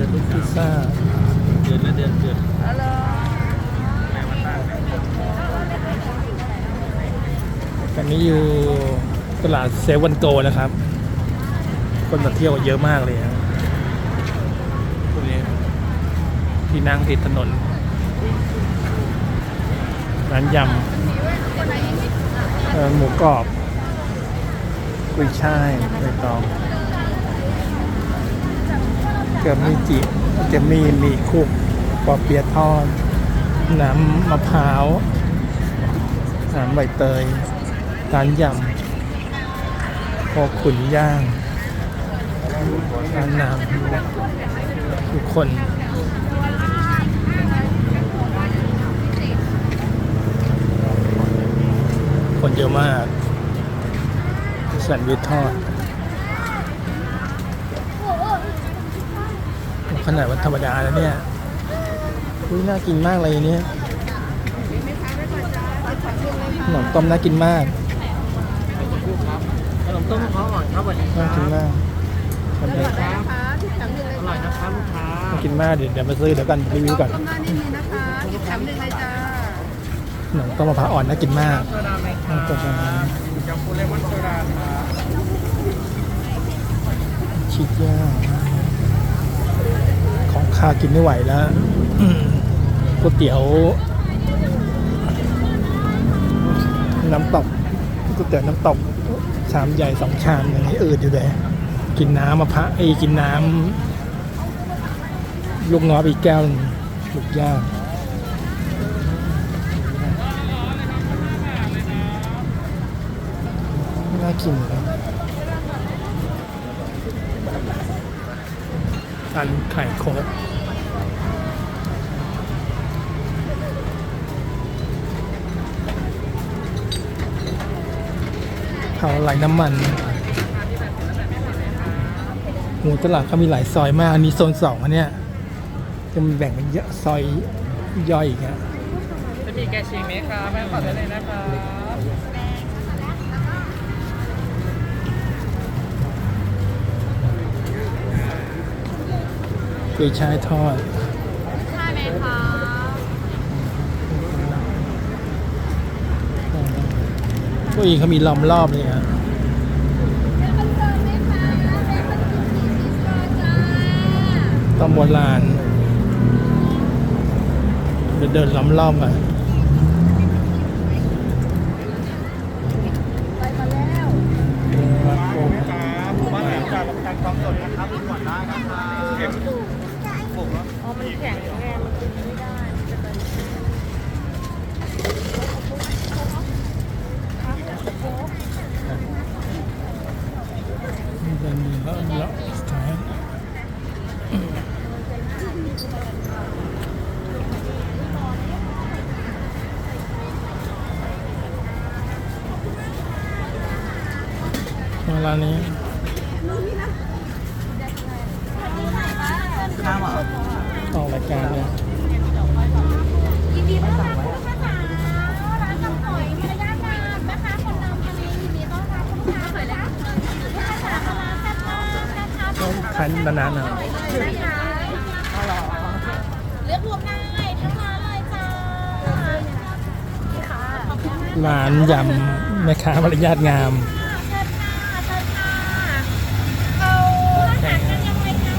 ดือนลูกพิซซ่าเดือนละเดือนเดือนตอนนี้อยู่ตลาดเซเวันโกนะครับ คนมาเที่ยวเยอะมากเลยนะตรงนี้ที่นั่งติดถนน ร้านยำหมูกรอบ กุยช่ายใบตอง เกือบมีจิจะมีมีคุกปอเปียทอด น้ำมะพร้าวน้ำใบเตยร้านยำพอขุนย่างร้านน้ำทุกคนคนเยอะมากแซนด์วิชทอด ขนาดวันธรรมดาแล้วเนี่ยอุ้ยน่ากินมากเลยอันเนี่ยขนมต้มน่ากินมากขนมต้มมะพร้าวอ่อนครับวันนี้คน่ารับกินมากมันเป็นครับอร่อยนะครับลูกค้าน่ากินมากเดี๋ยวเดี๋ยวมาซื้อเดี๋ยวกันรีวิวก่อนต้มหน้านิ่มๆนะคะอีกแถมหนึ่งเลยจ้าขนมต้มมะพร้าวอ่อนน่ากินมากโซดาไหมครัน่าบกินมากจัมปุเลมอนโซดาครับชีสย่าง ของข้าวกินไม่ไหวแล้วอืมก๋วยเตี๋ยว น้ำตกก๋วยเตี๋ยวน้ำตกชามใหญ่สองชามอย่างนี้อืดอยู่เลยกินน้ำมะพร้าวไอ้ยกินน้ำลูกน้อยอีกแก้วหนึ่งลูกย่างน่ากินเลย อันไข่โคกเผาไหลน้ำมันหมูตลาดเขามีหลายซอยมาก อันนี้โซนสองอันเนี้ยจะมีแบ่งเป็นเยอะซอยย่อยอีกอะจะมีแกชิงไหมครับแม่ขอได้เลยนะครั กุยช่ายทอดใช่ไหมคะผู้หญิงเขามีล้อมรอบเลยอะต้องโบราณเดินเดินล้อมรอบอะไปมาแล้วครับบ้านไหนจากประกันความสดนะครับดูก่อนได้นะครับเข็มผมแล้ว อ๋อ มันแข็งแรงมันกินไม่ได้เดินเดินแล้วแล้วสุดท้ายมาร้านนี้ ข้าวอะ ออกรายการเนี่ย ยินดีต้อนรับคุณลูกค้าจ๋าร้านกับหอยมารยาทงามนะคะคนนำทะเลยินดีต้อนรับคุณลูกค้าจ๋าลูกค้าจ๋าร้านแซ่บมากนะคะ ต้องคันนานๆหน่อยเลยนะคะเลือกรวมได้ทั้งร้านเลยจ้าขอบคุณมากร้านยำแม่ค้ามารยาทงามค่ะเชิญค่ะเชิญค่ะเอาอาหารกันยังไงคะ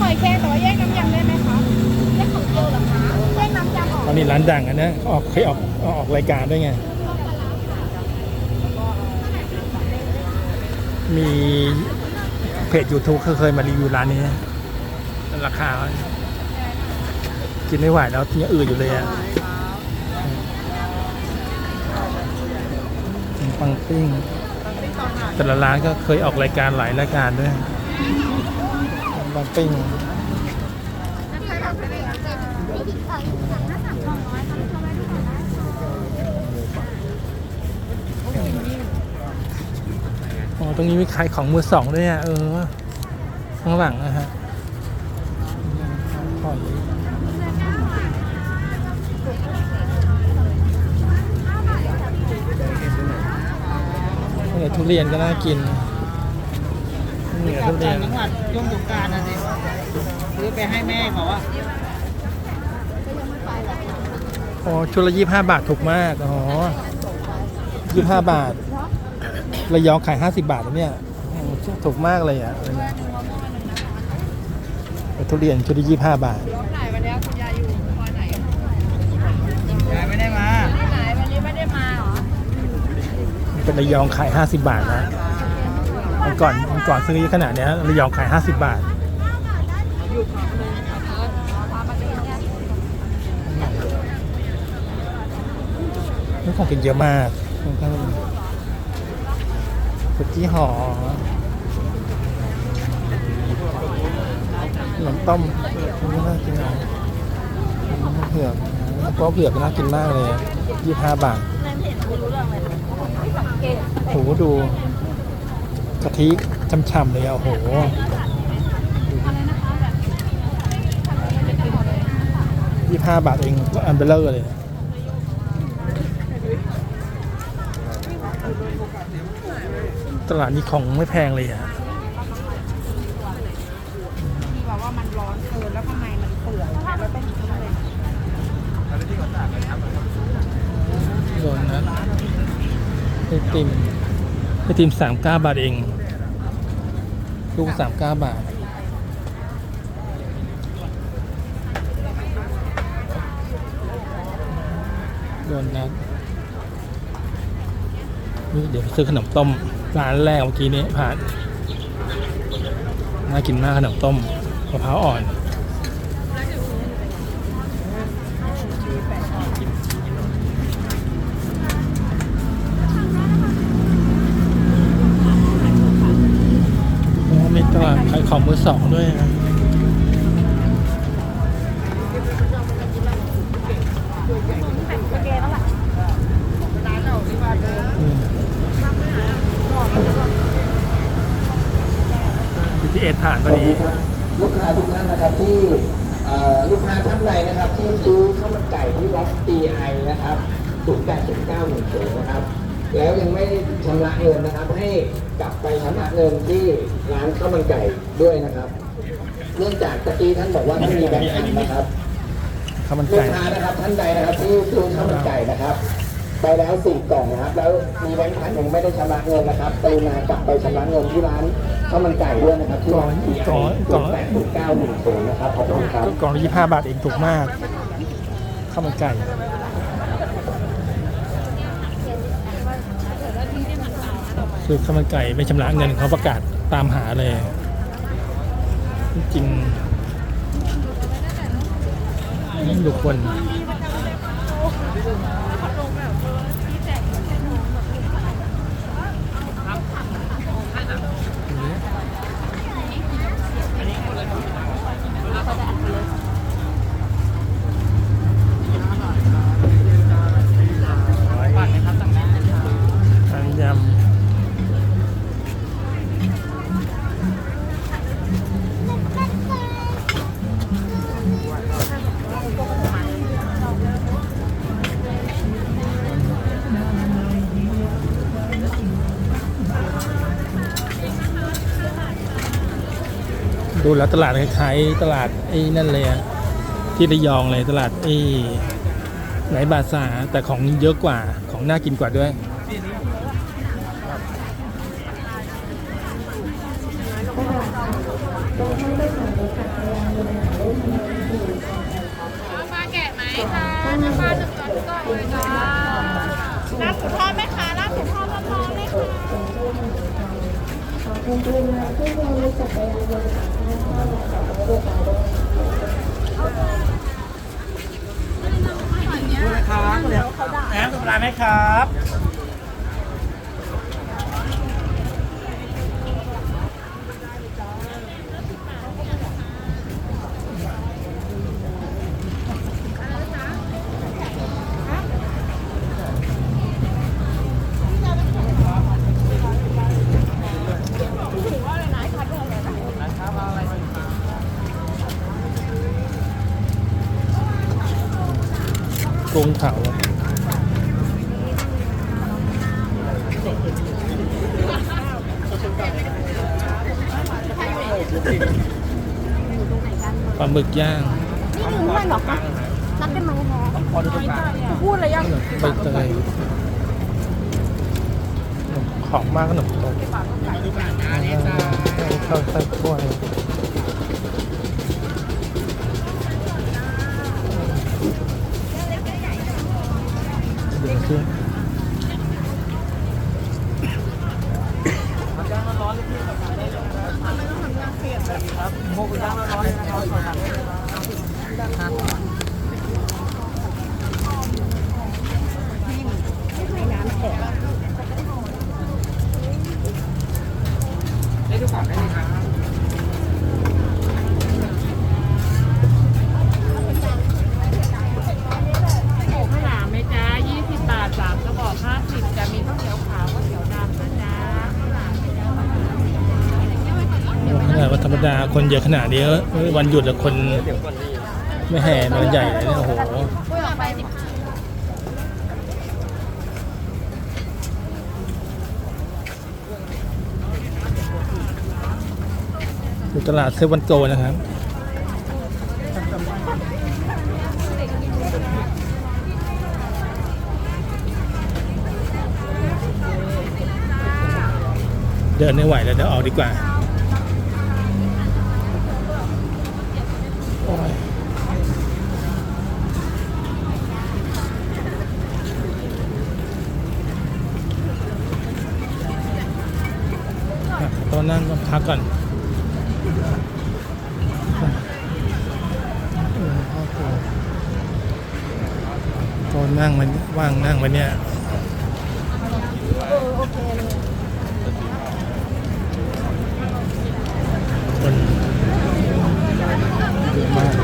หอยแครงแต่ว่าแยกน้ำยำได้ไหมคะแยกของเดียวเหรอคะแยกน้ำยำออกตอนนี้ร้านดังอะนะออกเคยออกออกรายการด้วยไงมี เพจ YouTube เคยมารีวิวร้านนี้ ราคา กินไม่ไหวแล้วที่อื่นอยู่เลยอะปังปิ้งแต่ละร้านก็เคยออกรายการหลายรายการด้วยปังปิ้ง รงนี้มีขายของมือสองด้วยอะเออ ข้างหลังนะฮะหอยเนี่ยทุเรียนก็น่ากินเนี่ยทุเรียนจังหวัดย่งสงการนะสิซื้อไปให้แม่เขาอะอ๋อชุดละยี่ห้าบาทถูกมาก อ๋อยี่ห้าบาท ระยองขายห้าสิบาทนะเนี่ยโอ้ถูกมากเลยอะทุเรียนชุดละยี่ห้าบาทไหนวันนี้คุณยายอยู่พอไหนยายไม่ได้มาไหนวันนี้ไม่ได้มาเหรอเป็นระยองขายห้าสิบาทนะวันก่อนวันก่อนซื้อขนาดเนี้ยระยองขายห้าสิบาทนี่ของกินเยอะมากข้างๆ สุกี้ห่อขนมต้มนี่น่ากินนะเผือกแล้วก็เผือกน่ากินมากเลยยี่ห้าบาทโหดูกะทิช่ำๆเลยอะโอ้โหยี่ห้าบาทเองก็อันเบลเลอร์เลย ตลาดนี้ของไม่แพงเลยอะที่บอกว่ามันร้อนเกินแล้วข้างในมันเปื่อยแล้วต้องกินเลยโดนนะไอติมไอติมสามเก้าบาทเอง ลูกสามเก้าบาทโดนนะนี่เดี๋ยวไปซื้อขนมต้ม ร้านแรกเมื่อกี้นี้ผ่านน่ากินมากขนมต้มมะพร้าวอ่อนมีตลาดขายของมือสองด้วยนะ BTS ผ่านพอดี ลูกค้าทุกท่านนะครับที่เอ่อลูกค้าท่านใดนะครับ ที่ซื้อข้าวมันไก่ที่วัด DI นะครับ0 8 9 1 0นะครับ แล้วยังไม่ชำระเงินนะครับ ให้กลับไปชำระเงินที่ร้านข้าวมันไก่ด้วยนะครับ เนื่องจากตะกี้ท่านบอกว่าไม่มีแบงค์พันนะครับข้าวมันลูกไก่ ค้านะครับท่านใดนะครับ ที่ซื้อข้าวมันไก่นะครับ ไปแล้วสี่กล่องนะครับ แล้วมีแบงค์พันยังไม่ได้ชำระเงินนะครับไปมากลับไปชำระเงินที่ร้าน ข้าวมันไก่ด้วยนะครับที่ร้านกล่องกล่อง แปดเก้าหนึ่งศูนย์นะครับขอบคุณครับ กล่องละยี่ห้าบาทเองถูกมากข้าวมันไก่ซื้อข้าวมันไก่ไม่ชำระเงินเขาประกาศตามหาเลย จริงๆดูคนทาน ดูแล้วตลาดคล้ายๆตลาดไอ้นั่นเลยอะที่ระยองเลยตลาดไอ้ไหนบาซาร์แต่ของเยอะกว่าของน่ากินกว่าด้วยเอามาแกะไหมคะจะมาหนึ่งร้อยกล่องเลยจ้าน้ำหมูทอด ครับแหนมธรรมดาไหมครับ ปลาหมึกย่างนี่ลืมเพื่อนเหรอคะนัดเป็นไม้แท้พอดูตรงกลางพูดอะไรยังขนมใบเตยขนมของมากขนมตกมาดูกลางนะนี่จ้าข้าวไส้กล้วยเดี๋ยวขึ้น โมกุย่างร้อนๆนะครับ ได้ดูก่อนได้เลยครับโอ้ข้าวหลามไหมจ๊ะ20บาท3กระบอก50จะมีข้าวเหนียวขาวข้าวเหนียวดำนะจ๊ะข้าวหลามไหมจ๊ะขนาดวันธรรมดาคนเยอะขนาดนี้เอ้ยวันหยุดแล้วคนเดี๋ยวก่อนดีไม่แห่นอนใหญ่เลยเนี่ยโอ้โห พูดออกไปสิ อยู่ตลาดเซเวันโกนะครับ เดินไม่ไหวแล้วเดี๋ยวออกดีกว่าตอนนั่งก็พักก่อน ตอ นั่งมันว่างนั่งมันเนี่ยคนเยอะมาก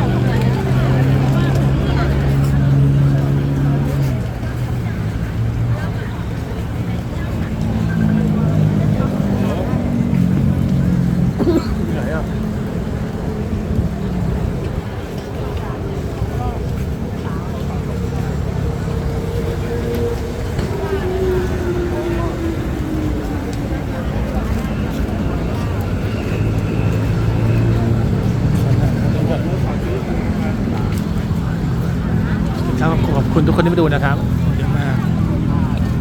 ไหนอะ ครับขอบคุณทุกค นี้มาดูนะครับ